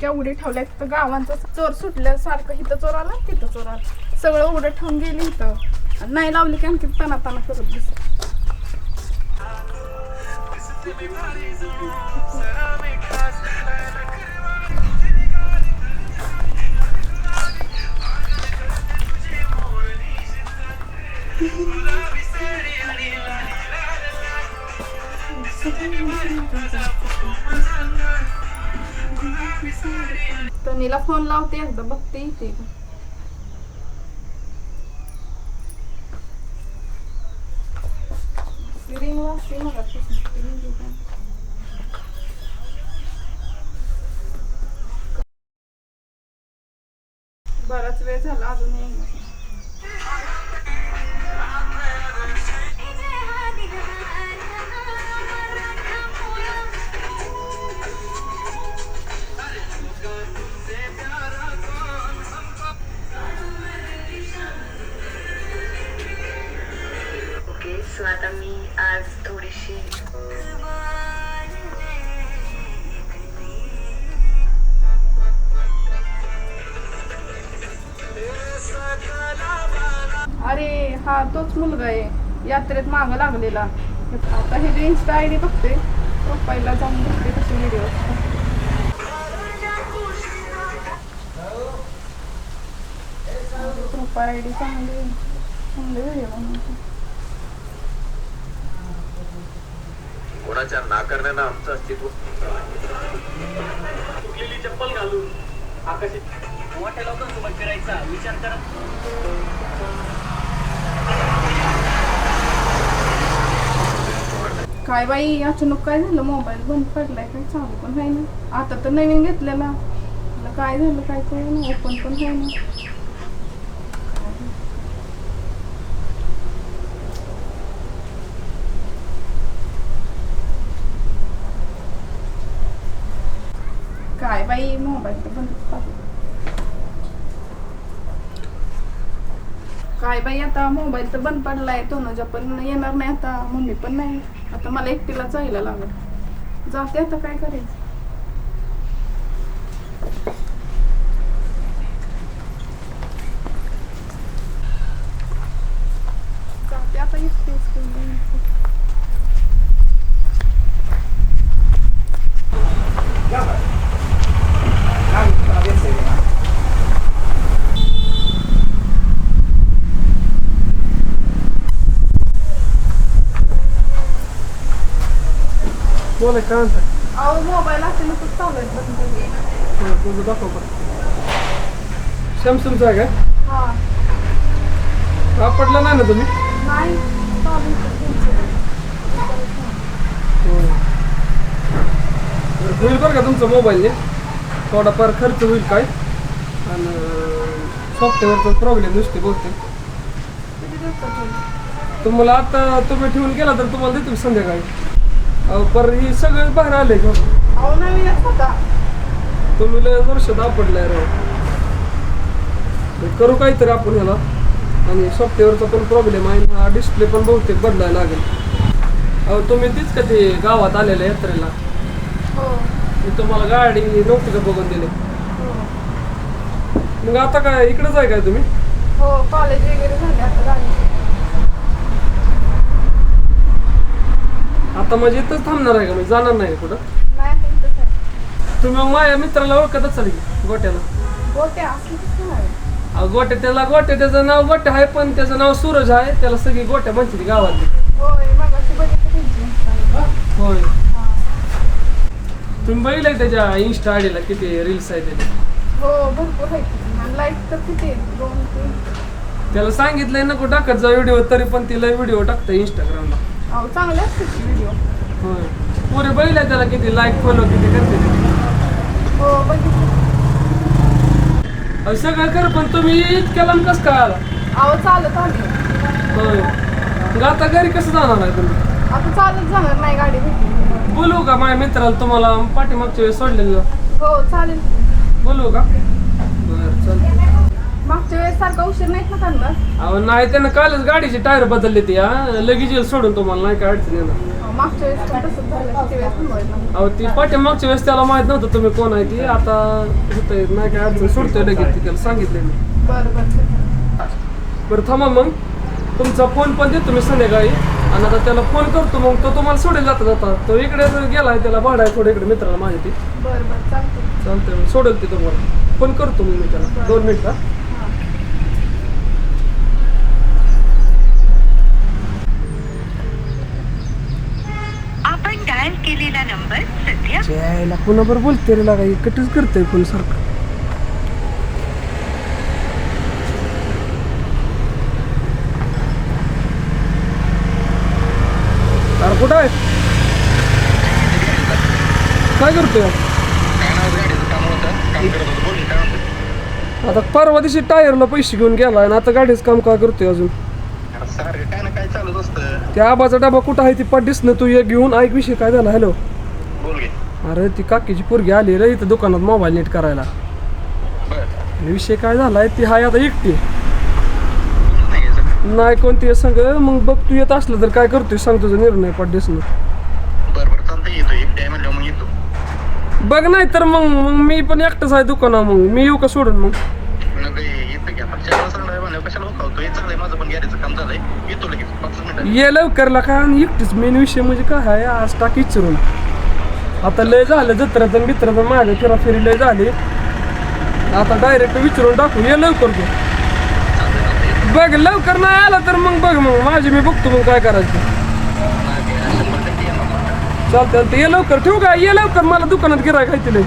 दारं खिडक्या उघडे ठेवल्या तिथं गावांचा चोर सुटल्यासारखं इथं चोर आला तिथं चोर आला. सगळं उडं ठेवून गेली इथं. नाही लावली की आणखी तना तना करत दिसत तनीला फोन लावते एकदा बघते इथे. बराच वेळ झाला अजून हा तोच मुलगा आहे. यात्रेत मागं लागलेला. आता हे जे इन्स्टा आय डी बघते प्रोफाईलला जाऊन बघते कसे व्हिडिओ प्रोफाईल आय डी चांगले चांगले व्हिडिओ बनवते. कोणाच्या नाकारण्यानं आमचं अस्तित्व? तुटलेली चप्पल घालून आकाशात मोठ्या लोकांसोबत फिरायचा विचार करा काय बाई अचानक काय झालं? मोबाईल बंद पडलाय काय चालू पण आहे ना. आता तर नवीन घेतलेला. मला काय झालं काय कळू ना ओपन पण आहे ना. काय बाई मोबाईल तर बंद पडला काय बाई आता मोबाईल तर बंद पडलाय तोनजा पण येणार नाही आता मम्मी पण नाही. आता मला एकटीला जायला लागल. जाते आता काय करायचं? जाते आता एकटीच बोल काय म्हणता अहो मोबाईल असेल तर चालू आहे बंद तुझं दाखव बरं सॅमसंगचा आहे हा वापरला नाही ना तुम्ही नाही. होईल बरं का तुमचं मोबाईलने थोडाफार खर्च होईल काय आणि सॉफ्टवेअरचा प्रॉब्लेम दिसते बहुतेक? तुम्हाला आता तुम्ही ठेवून गेला तर तुम्हाला देतो संध्याकाळी पर ही सगळं बाहेर आले का? अहो नवीनच होता तुम्ही लय वर्ष दापडलाय राव हे करू काहीतरी आपण ह्याला. आणि सॉफ्टवेअरचा पण प्रॉब्लेम आहे हा डिस्प्ले पण बहुतेक बदलायला लागेल. अहो तुम्ही तीच का ते गावात आलेल्या यात्रेला? हो. मी तुम्हाला गाडी नव्हती का बघून दिली? हो. मग आता काय इकडेच आहे काय तुम्ही? हो कॉलेज वगैरे झाले आता झाले आता म्हणजे इथंच थांबणार आहे का म्हणजे जाणार नाही कुठं? नाही आता इथंच आहे. तुम्ही माझ्या मित्राला ओळखतच चालेल गोट्याला. गोटे असलं कसं नाही अहो, गोट्या त्याला गोट्या त्याचं नाव गोट्या आहे पण त्याचं नाव सूरज आहे. त्याला सगळी गोट्या म्हणते गावातली. होय मग अशी बघितलं त्यांची Insta. होय. हा. तुम्ही बघितलं का त्याच्या इन्स्टा आयडीला किती रील्स आहे त्याचे? हो भरपूर आहे आणि लाइट तर किती आहे? दोन तीन. त्याला सांगितलंय नको टाकत जा व्हिडिओ तरी पण तिला व्हिडिओ टाकतं इंस्टाग्रामला अहो चांगले असतात व्हिडिओ होय. पुरे बघितलं त्याला किती लाईक फॉलो किती करते ते. हो बघितलं. अहो, सगळं कर पण तुम्ही इतक्या लांब कसं काय आला? अहो चालत आली. होय. मग आता घरी कसं जाणार आहे तुम्ही? आता चालत जाणार नाही गाडी भेटली. बोलवू का माझ्या मित्राला तुम्हाला पाठीमागच्या वेळेस सोडलेलं? हो चालेल. बोलवू का बरं चालतं मागच्या वेळेस सारखा उशीर नाहीत ना त्यांना? अहो नाही त्यानं कालच गाडीचे टायर बदलले ते हा. लगेच येईल सोडून तुम्हाला नाही काय अडचण येणार. मागच्या वेळेस पण तसंच झालं किती वेळेस अहो ती त्याला माहीत नव्हतं तुम्ही कोण आहे ती. आता होतंय नाही काय अडचण सोडतोय लगेच ती त्याला सांगितलंय मी. बरं बरं. बरं थांबा मग. तुमचा फोन पण देतो मी संध्याकाळी. आणि आता त्याला फोन करतो मग तो तुम्हाला सोडेल जाता जाता. तो इकडे जर गेलाय त्याला भाडा आहे थोडं इकडे मित्राला माहिती बरं बरं चालतं चालतंय मग सोडेल ते तुम्हाला. फोन करतो मग मी त्याला. दोन मिनिटं हां. यायला कोणाबरोबर बोलते रे लागा कटच करतोय फोन सारखं. अरे कुठं आहे? काय करतोय? आता परवा दिवशी टायरला पैसे घेऊन गेला आणि आता गाडीचं काम काय करतोय अजून? त्या आबाचा डबा कुठं आहे ती पाठीस ना तू एक घेऊन ऐक विषय काय झाला हॅलो. अरे ती काकीची पोरगी आली रे इथं दुकानात मोबाईल नीट करायला. आणि विषय काय झालाय ती हाय आता एकटी. नाही कोणती सांग मग बघ तू येत असलं तर काय करतोय सांग तुझा निर्णय येतो बघ नाही तर मग मग मी पण एकटाच आहे दुकाना मग मी येऊ का सोडून मग? मिनिटात ये लवकरला काय आणि एकटीच. मेन विषय म्हणजे काय आहे आज टाक इचरून. आता लय झालं जत्राचं मित्राचं माझ्या फिरा फिरी लय झाली. आता डायरेक्ट विचारून टाकू ये लवकर तू. बघ लवकर नाही आला तर मग बघ मग माझी मी बघतो मग काय करायचं. शंभर चालतं चालतं ये लवकर ठेवू का? ये लवकर मला दुकानात गिराय काय लय.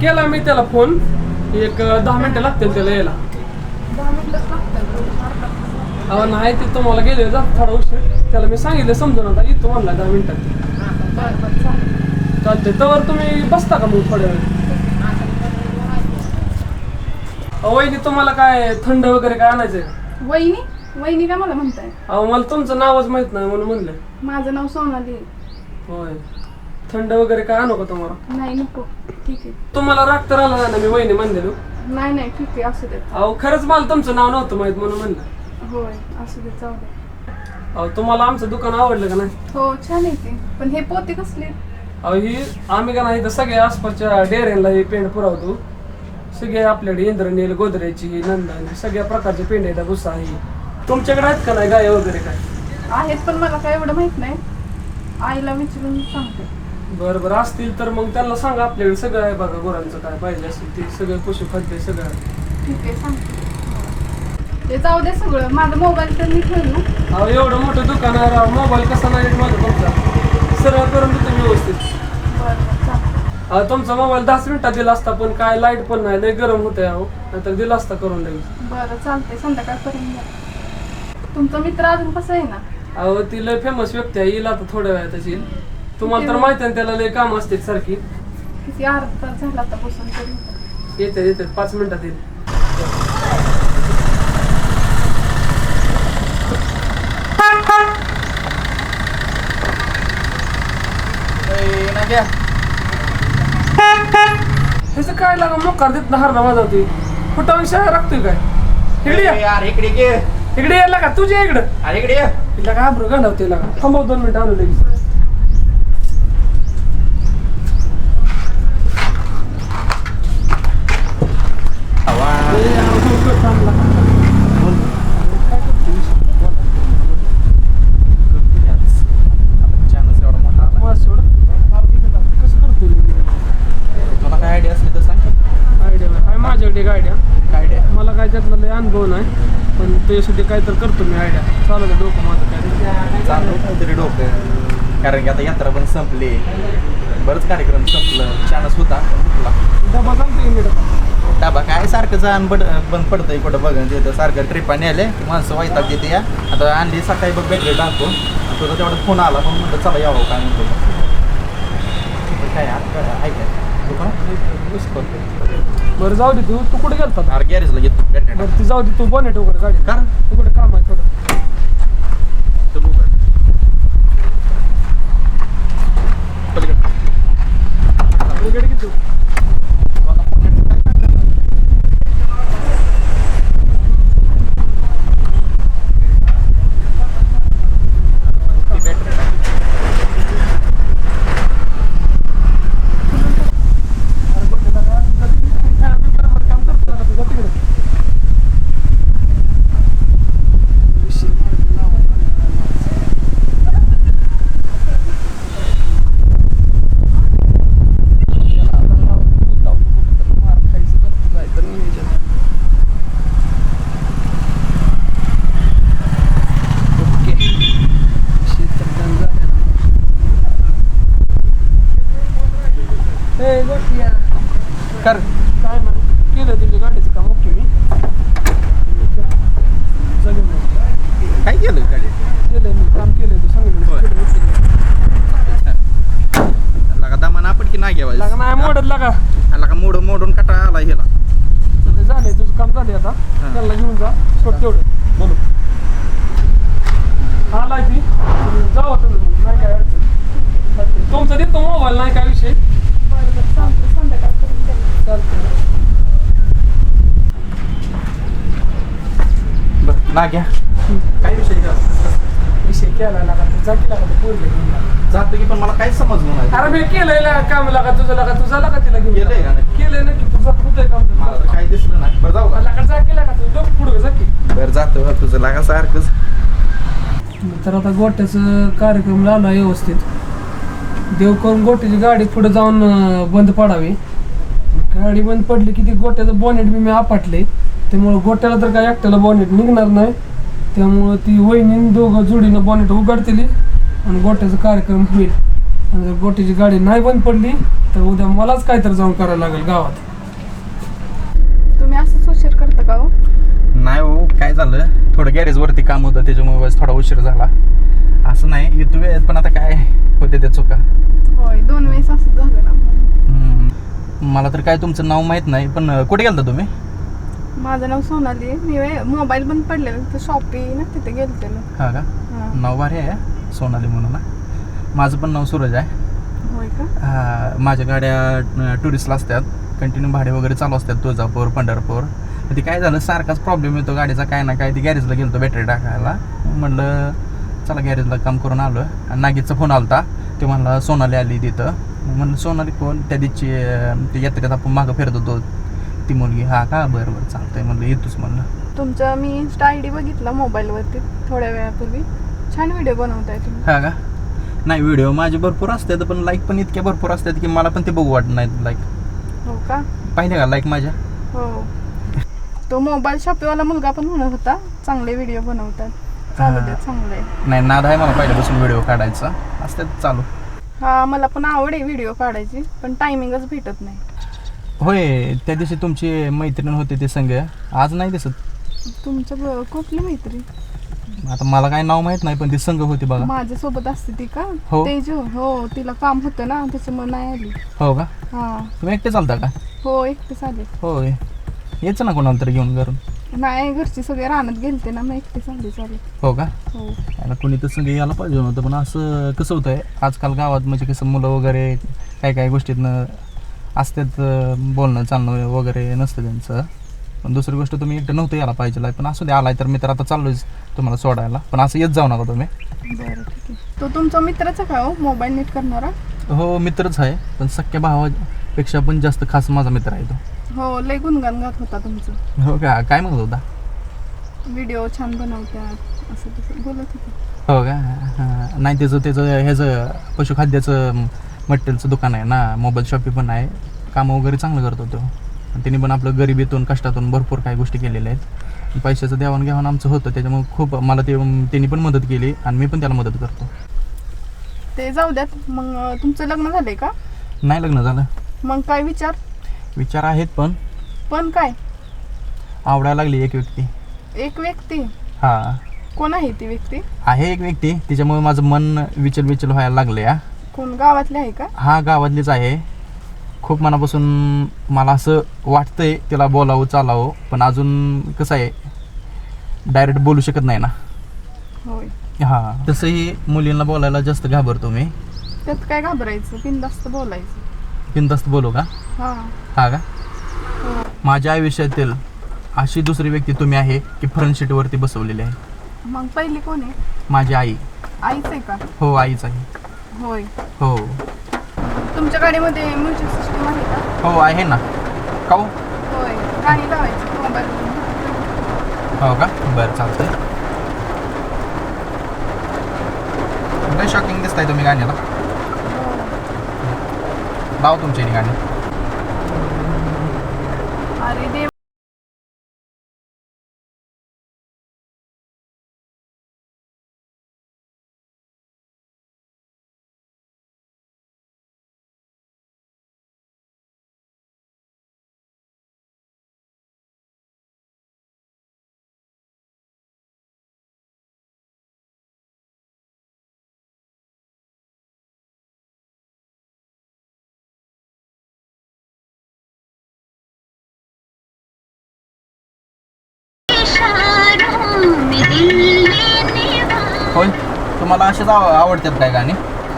केला मी त्याला फोन. एक दहा मिनिटं लागतील त्याला यायला दहा मिनिटच लागतात अहो नाही ते तुम्हाला गेले जा थोडा उशीर. त्याला मी सांगितलं समजून आता येतो म्हणला दहा मिनिटात. चालतंय तर तुम्ही बसता का मग थोड्या वेळ? वहिनी तुम्हाला काय थंड वगैरे काय आणायचंय? वहिनी? वहिनी काय मला म्हणताय? अहो मला तुमचं नावच माहीत नाही म्हणून म्हणलं. माझं नाव सोनाली. होय. थंड वगैरे काय आणू का तुम्हाला? नाही नको. ठीक आहे. तुम्हाला राग तर आला ना मी वहिनी म्हणलेलो. नाही नाही ठीक आहे असू अहो खरंच मला तुमचं नाव नव्हतं माहीत म्हणून म्हणलं. होय असू देत जाऊ दे. अहो तुम्हाला आमचं दुकान आवडलं का नाही? हो छान आहे ते. पण हे पोते कसले? अहो ही आम्ही का नाही इथं सगळ्या आसपासच्या डेऱ्यांना ही पेंड पुरवतो. सगळे आपल्याकडे इंद्रनील गोदरेची नंदन सगळ्या प्रकारचे पेंड आहेत भुसा आहे. तुमच्याकडे आहेत का नाही गाय वगैरे काय? आहेत पण मला काय एवढं माहीत नाही. आईला विचारून सांगते. बरं बरं असतील तर मग त्यांना सांगा आपल्याकडे सगळं आहे बघा गुरांचं काय पाहिजे असेल ते सगळं पशुखाद्य सगळं. आहे. ठीक आहे सांगते. ते जाऊ दे सगळं. माझा मोबाईल तर मी ठेवेल. अहो एवढं मोठं दुकान आहे राव. मोबाईल कसा नाही माझा तुमचा सरळ करून देतो मी व्यवस्थित. बरं बरं चालतं अहो, तुमचा मोबाईल दहाच मिनिटात दिला असता पण काय लाइट पण नाही. लय गरम होतंय अहो. नाहीतर दिला असता करून लगेच. बरं चालतंय. संध्याकाळपर्यंत द्या तुमचा मित्र अजून कसा आहे ना? अहो ती लय फेमस व्यक्ती आहे. येईल आता थोड्या वेळात येईल. तुम्हाला तर माहिती आहे ना त्याला लय काम असते सारखी. किती अर्धा तास झाला आता बसून तरी. येते येते पाच मिनिटात येईल ह्याचं काय लागा मोकार देत ना हरणा माझा होती कुठं शाळा राखतोय काय? इकडे ये. यार इकडे ये. इकडे यायला का तुझ्या इकडं. अरे इकडे ये. तिला काय आब्रू घालवते लागा. थांबव दोन मिनिटं आलो लगेच ए, आहो, लवकर थांब लागा. चॅनल एवढा मोठा आला. मला सोड. कसं करतोय मी? तुला काय आयडिया असली तर सांग आयडिया आहे माझ्याकडे एक आयडिया काय आयडिया मला काय त्यातला लय अनुभव नाही पण त्याच्यासाठी काय तर करतो मी आयडिया चालू का डोकं माझं काय चालू काहीतरी डोकं. कारण की आता यात्रा पण संपली. बरंच कार्यक्रम संपलं. चानस होता. पण डबा सांगतो की मी डबा डाबा काय? सारखं जाण बड बंद पडतंय कुठं बघून तिथं सारखं ट्रिपाने आले. माणसं वाईतात तिथे या. आता आणली सकाळी बघ बॅटरी टाकतो तुझा तेवढा फोन आला. पण म्हटलं चला यावं काय म्हणतो पण काय? आता काय ऐकाय मिस करतो बरं जाऊ दे तू तू कुठे गेलता? अरे गॅरेजला घेतो बॅटरी बरं ती जाऊ दे तू बनेट वगैरे गाडी कारण? तू कुठे काम आहे थोडं. चल. पलीकडे. वगैरे किती कर. काय म्हणे? केलं तुझ्या गाडीचं काम ओके मी. जगेल मग. काय केलं गाडी केलंय मी काम केलंय तू होय. सांगितलं लगा दमान आपण की नाही लागा घ्यावायचं नाही मोडत लागा. लगा मोड मोडून कटा आला ह्याला. तर झालंय तुझं काम झालंय आता. त्याला घेऊन जा. सोड तेवढं. बोलू. आलाय ती. जाऊ तुम्ही. नाही काय अडचण. तुमचं देतो मोबाईल नाही काय विषय? सांगते संध्याकाळपर्यंत द्या. चालतंय बरं ना घ्या काय विषय विषय केला लागा की. जातो पण मला काय समजलं नाही. अरे मी केलंय काम लागा तुझं लागा तुझा लागा तिला घेऊन केलंय का तुझं काम मला तर काही दिसलं नाही. बरं जाऊ का? लागा जा की लागा तुझं डोकं पुढं जा की. बरं जातो तुझं लागा सारखंच. तर आता गोट्याचं कार्यक्रम लावला व्यवस्थित. देव करून गोट्याची गाडी पुढे जाऊन बंद पडावी. गाडी बंद पडली की ती गोट्याचं बॉनेट बी मी आपटले त्यामुळं गोट्याला तर काय एकट्याला बॉनेट निघणार नाही. त्यामुळं ती वहिनी दोघं जोडीनं बॉनेट उघडतील आणि गोट्याचा कार्यक्रम होईल. आणि जर गोट्याची गाडी नाही बंद पडली तर उद्या मलाच काहीतरी जाऊन करायला लागेल गावात. तुम्ही असंच उशीर करता का हो? नाही हो काय झालं? थोडं गॅरेजवरती काम होतं त्याच्यामुळे थोडा उशीर झाला. असं नाही येतो वेळेत पण आता काय होते त्या चुका. होय दोन वेळेस असं झालं ना. मला तर काय तुमचं नाव माहीत नाही पण अं, कुठे गेलता तुम्ही? माझं नाव सोनाली मी मोबाईल बंद पडलेलं तर शॉपी ना तिथे गेलते ना हा का? हा. नाव भारी आहे सोनाली म्हणून माझं पण नाव सूरज आहे. होय का? हा, माझ्या गाड्या टुरिस्टला असतात. कंटिन्यू भाडे वगैरे चालू असतात तुळजापूर पंढरपूर. मग ते काय झालं सारखाच प्रॉब्लेम येतो गाडीचा काय ना काय ती गॅरेजला गेलो बॅटरी टाकायला. म्हणलं चला गॅरेजला काम करून आलो आणि नागीचा फोन आलता. ते म्हणला सोनाली आली तिथं. मग म्हणलं सोनाली कोण? त्या दिवशी ते यात्रेत आपण मागं फिरत होतो. ती मुलगी हा का? बरं बरं चालतंय. म्हणलं येतोच म्हणलं. तुमचं मी इन्स्टा आय डी बघितला मोबाईलवरती थोड्या वेळापूर्वी. छान व्हिडिओ बनवताय तुम्ही. हा का? नाही व्हिडिओ माझे भरपूर असतात पण लाईक पण इतक्या भरपूर असतात की मला पण ते बघू वाटत नाहीत लाईक हो का? पाहिले का लाईक माझ्या? हो. तो मोबाईल शॉपीवाला मुलगा पण म्हणत होता चांगले व्हिडिओ बनवतात. चालू दे चांगले. नाही नाद आहे मला पहिल्यापासून व्हिडिओ काढायचा. असतात चालू. हा मला पण आवड आहे व्हिडिओ काढायची पण टायमिंगच भेटत नाही. होय त्या दिवशी तुमची मैत्रीण होते ते संग. आज नाही दिसत. तुमच्या ब- कुठली मैत्री? आता मला काय नाव माहीत नाही पण ती संघ होती बघा. माझ्यासोबत असते ती का? हो. तेजू? हो तिला काम होतं ना त्याच्यामुळे नाही आली. हो का? हा. तुम्ही एकटे चालता का? हो एकटेच आले. होय. यायचं ना कोणाला तरी घेऊन घरून? नाही घरचे सगळे रानात गेलते ना मग एकटेच आले चाले. हो का? हो. याला कोणी तर संग यायला पाहिजे नव्हतं पण असं कसं होतंय आजकाल गावात म्हणजे कसं मुलं वगैरे काय काय गोष्टीतनं असतात बोलणं चालणं वगैरे नसतं त्यांचं. पण दुसरी गोष्ट तुम्ही एकटं नव्हतं यायला पाहिजे पण असू दे आलाय तर मी तर आता चाललोयच तुम्हाला सोडायला. पण असं येत जाऊ नका तुम्ही. बरं ठीक आहे. तो तुमचा मित्रच आहे का हो? मोबाईल नीट करणारा? हो मित्रच आहे पण सख्या भावापेक्षा पण जास्त खास माझा मित्र आहे तो. हो लय गुणगान गात होता तुमचं. हो का? काय म्हणत होता? व्हिडिओ छान बनवतात असं तसं बोलत होते. हो का? हां. नाही त्याचं त्याचं ह्याचं पशुखाद्याचं मटेरियलचं दुकान आहे ना? मोबाईल शॉपी पण आहे. कामं वगैरे चांगलं करतो तो आणि त्यांनी पण आपलं गरिबीतून कष्टातून भरपूर काही गोष्टी केलेल्या आहेत. पैशाचं देवाणघेवाण आमचं होतं. त्याच्यामुळे खूप मला ते त्यांनी पण मदत केली आणि मी पण त्याला मदत करतो. ते जाऊ द्यात. मग अं, तुमचं लग्न झालंय का? नाही लग्न झालं. मग काय विचार? विचार आहेत पण. पण काय? आवडायला लागली एक व्यक्ती. एक व्यक्ती? हां. कोण आहे ती व्यक्ती? आहे एक व्यक्ती. तिच्यामुळे माझं मन विचल विचल व्हायला लागलं या कोण? गावातली आहे का? हा गावातलीच आहे. खूप मनापासून मला असं वाटतंय तिला बोलावं चालावं पण अजून कसं आहे डायरेक्ट बोलू शकत नाही ना. होय. हां. तसंही मुलींना बोलायला जास्त घाबरतो मी. त्यात काय घाबरायचं? बिनधास्त बोलायचं. बिनधास्त बोलू का? हा. का? माझ्या आयुष्यातील अशी दुसरी व्यक्ती तुम्ही आहे की फ्रंट सीटवरती बसवलेली आहे. मग पहिली कोण आहे? माझी आई. आईच आहे का? हो आईच आहे. होय. हो. तुमच्या गाडीमध्ये म्युझिक सिस्टम आहे का? हो आहे ना. का हो? होय. गाणी लावायची मोबाईल हो का? बरं चालतंय. लय शॉकिंग दिसताय तुम्ही गाण्याला. लाव तुमची गाणी अरे तुम्हाला असेच आव- आवडतात काय गाणी?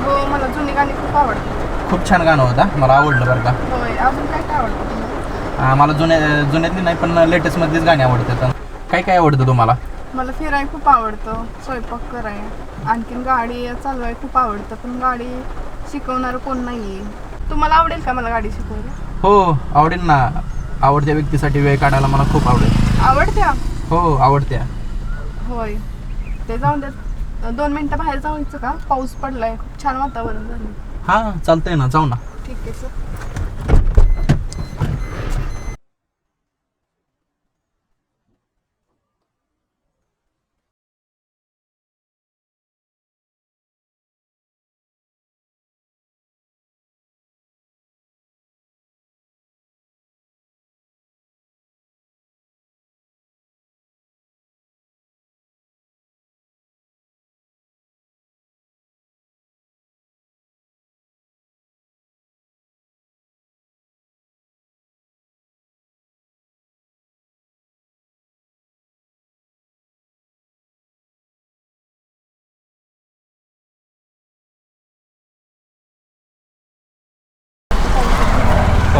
हो मला जुनी गाणी खूप आवडतात. खूप छान गाणं होता मला आवडलं बरं का. होय अजून काय काय आवडतं तुम्हाला? हा, मला जुन्या जुन्यातली नाही पण लेटेस्टमधलीच गाणी आवडतात. काय काय आवडतं तुम्हाला? मला फिराय खूप आवडतं स्वयंपाक कराय आणखीन गाडी चालवाय खूप आवडतं पण गाडी शिकवणारं कोण नाही आहे तुम्हाला आवडेल का मला गाडी शिकवायला? हो आवडेल ना. आवडत्या व्यक्तीसाठी वेळ काढायला मला खूप आवडेल. आवडत्या? हो आवडत्या. होय. ते जाऊन द्या. दोन मिनटं बाहेर जाऊचं का? पाऊस पडलाय. खूप छान वातावरण झालं. हां चालतंय ना. जाऊ ना. ठीक आहे सर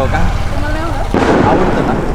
हो का? आवडतं ना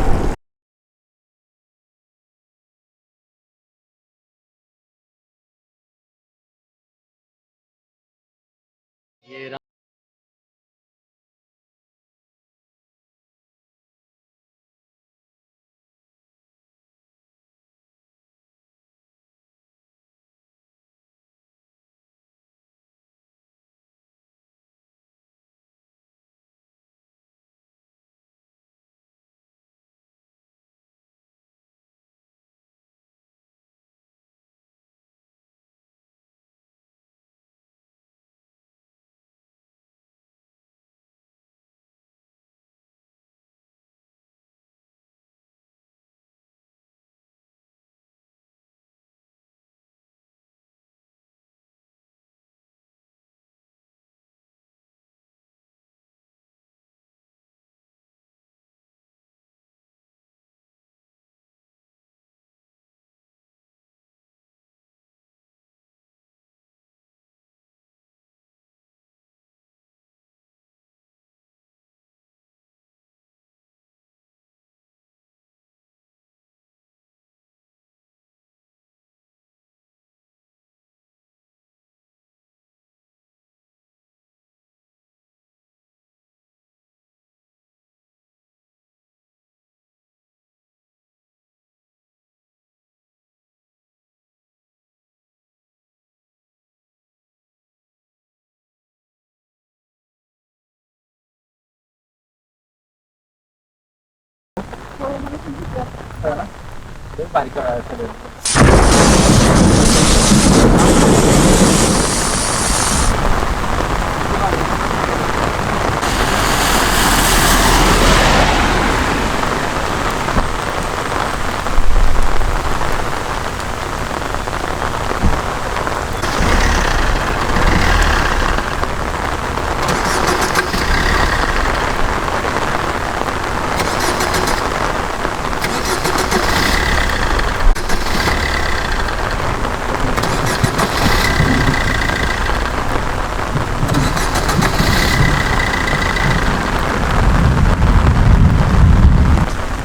आवडत आवडतं ना बारीक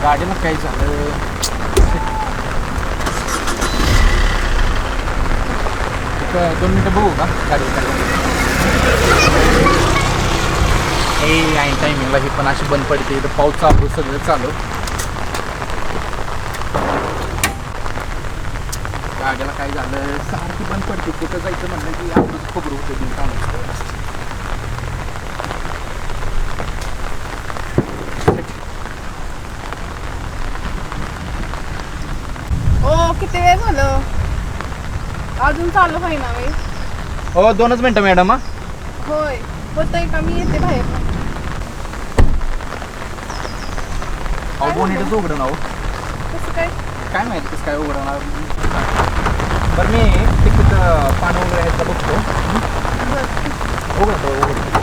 गाडीला काय झालं एक दोन मिनटं गाडी ए आहे टायमिंगला ही पण अशी बंद पडते. इथं पाऊस चालू सगळं चालू. गाड्याला काय झालं? सारखी बंद पडते. कुठं जायचं म्हणलं की आपलं खबर होतं ती चालू किती वेळ झालं? अजून चालू होई ना वेळ हो दोनच मिनटं मॅडम हा. होय. होतंय का मी येते बाहेर. अहो मिनिटं उघडं ना हो कसं काय? काय माहिती कसं काय उघडणार बरं मी तिकीट पाणी वगैरे आहेत का बघतो. बरं. उघडतो उघडतो.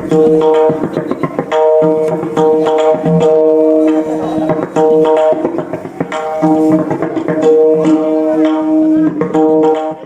Oh.